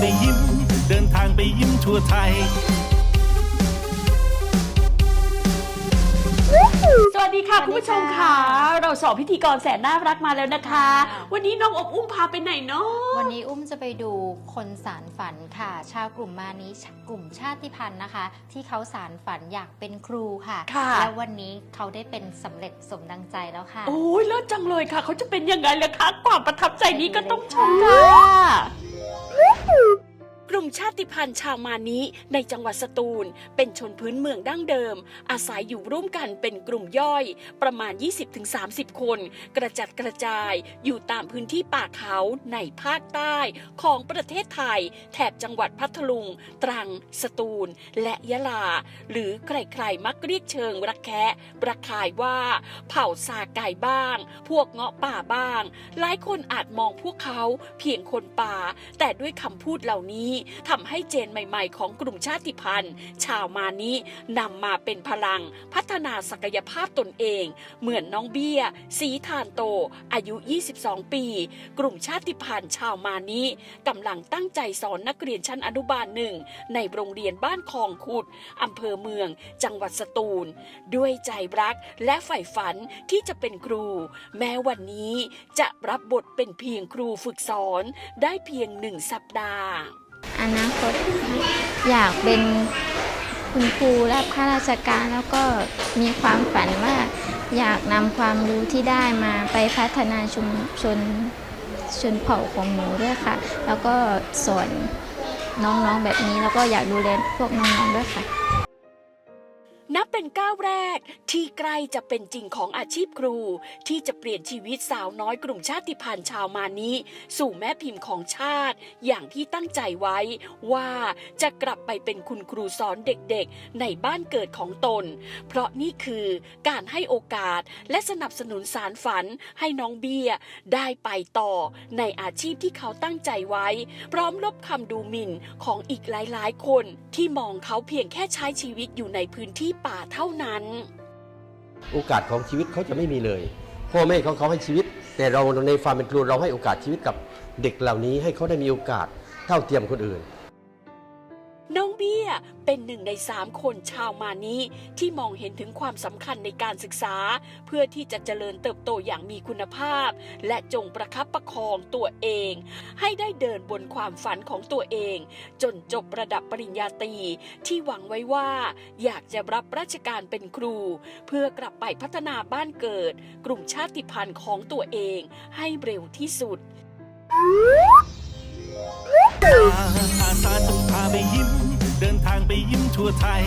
ไปยิ้ม เดินทางไปยิ้มทั่วไทย สวัสดีค่ะสวัสดีคุณผู้ชมค่ะค่ะเราสองพิธีกรแสนน่ารักมาแล้วนะคะค่ะวันนี้น้องอบอุ้มพาไปไหนเนาะวันนี้อุ้มจะไปดูคนสารฝันค่ะ ชาวกลุ่มมานี้กลุ่มชาติพันธุ์นะคะ ที่เขาสารฝันอยากเป็นครูค่ะ ค่ะและวันนี้เขาได้เป็นสำเร็จสมดังใจแล้วค่ะ โอ้ยเลิศจังเลยค่ะ เขาจะเป็นยังไงล่ะคะความประทับใจนี้ก็ต้องชมค่ะค่ะก ลุ่มชาติพันธุ์ชาวมานี้ในจังหวัดสตูล เป็นชนพื้นเมืองดั้งเดิม อาศัยอยู่ร่วมกันเป็นกลุ่มย่อย ประมาณ 20-30 คน กระจัดกระจายอยู่ตามพื้นที่ป่าเขาในภาคใต้ของประเทศไทย แถบจังหวัดพัทลุง ตรัง สตูล และยะลา หรือใครๆมักเรียกเชิงระแคะระคายว่า เผ่าซาไก่บ้าง พวกเงาะป่าบ้าง หลายคนอาจมองพวกเขาเพียงคนป่า แต่ด้วยคำพูดเหล่านี้ทำให้เจนใหม่ ๆ ของกลุ่มชาติพันธุ์ ชาวมานี้นำมาเป็นพลังพัฒนาศักยภาพตนเอง เหมือนน้องเบี้ย สีทานโต อายุ 22 ปี กลุ่มชาติพันธุ์ชาวมานี้กำลังตั้งใจสอนนักเรียนชั้นอนุบาลหนึ่งในโรงเรียนบ้านคลองขุดอำเภอเมือง จังหวัดสตูล ด้วยใจรักและใฝ่ฝันที่จะเป็นครู แม้วันนี้จะรับบทเป็นเพียงครูฝึกสอนได้เพียงหนึ่งสัปดาห์ อนาคตอยากเป็นคุณครูรับข้าราชการแล้วก็มีความฝันว่าอยากนำความรู้ที่ได้มาไปพัฒนาชุมชนชนเผ่าของหนูด้วยค่ะ แล้วก็สอนน้องๆแบบนี้แล้วก็อยากดูแลพวกน้องๆด้วยค่ะ นับเป็นก้าวแรกที่ใกล้จะเป็นจริงของอาชีพครู ที่จะเปลี่ยนชีวิตสาวน้อยกลุ่มชาติพันธุ์ชาวมานี้ สู่แม่พิมพ์ของชาติ อย่างที่ตั้งใจไว้ว่าจะกลับไปเป็นคุณครูสอนเด็กๆ ในบ้านเกิดของตน เพราะนี่คือการให้โอกาสและสนับสนุนสารฝันให้น้องเบียได้ไปต่อในอาชีพที่เขาตั้งใจไว้ พร้อมลบคำดูหมิ่นของอีกหลายๆ คนที่มองเขาเพียงแค่ใช้ชีวิตอยู่ในพื้นที่ป่าเท่านั้น โอกาสของชีวิตเขาจะไม่มีเลย พ่อแม่ของเขาให้ชีวิต แต่เราในความเป็นครูเราให้โอกาสชีวิตกับเด็กเหล่านี้ให้เขาได้มีโอกาสเท่าเทียมคนอื่น เบี้ยเป็นหนึ่งในสามคนชาวมานี้ที่มองเห็นถึงความสำคัญในการศึกษา เพื่อที่จะเจริญเติบโตอย่างมีคุณภาพ และจงประคับประคองตัวเอง ให้ได้เดินบนความฝันของตัวเอง จนจบระดับปริญญาตรีที่หวังไว้ว่า อยากจะรับราชการเป็นครู เพื่อกลับไปพัฒนาบ้านเกิด กลุ่มชาติพันธุ์ของตัวเองให้เร็วที่สุดอาสาจะพาไปยิ้ม เดินทางไปยิ้มทั่วไทย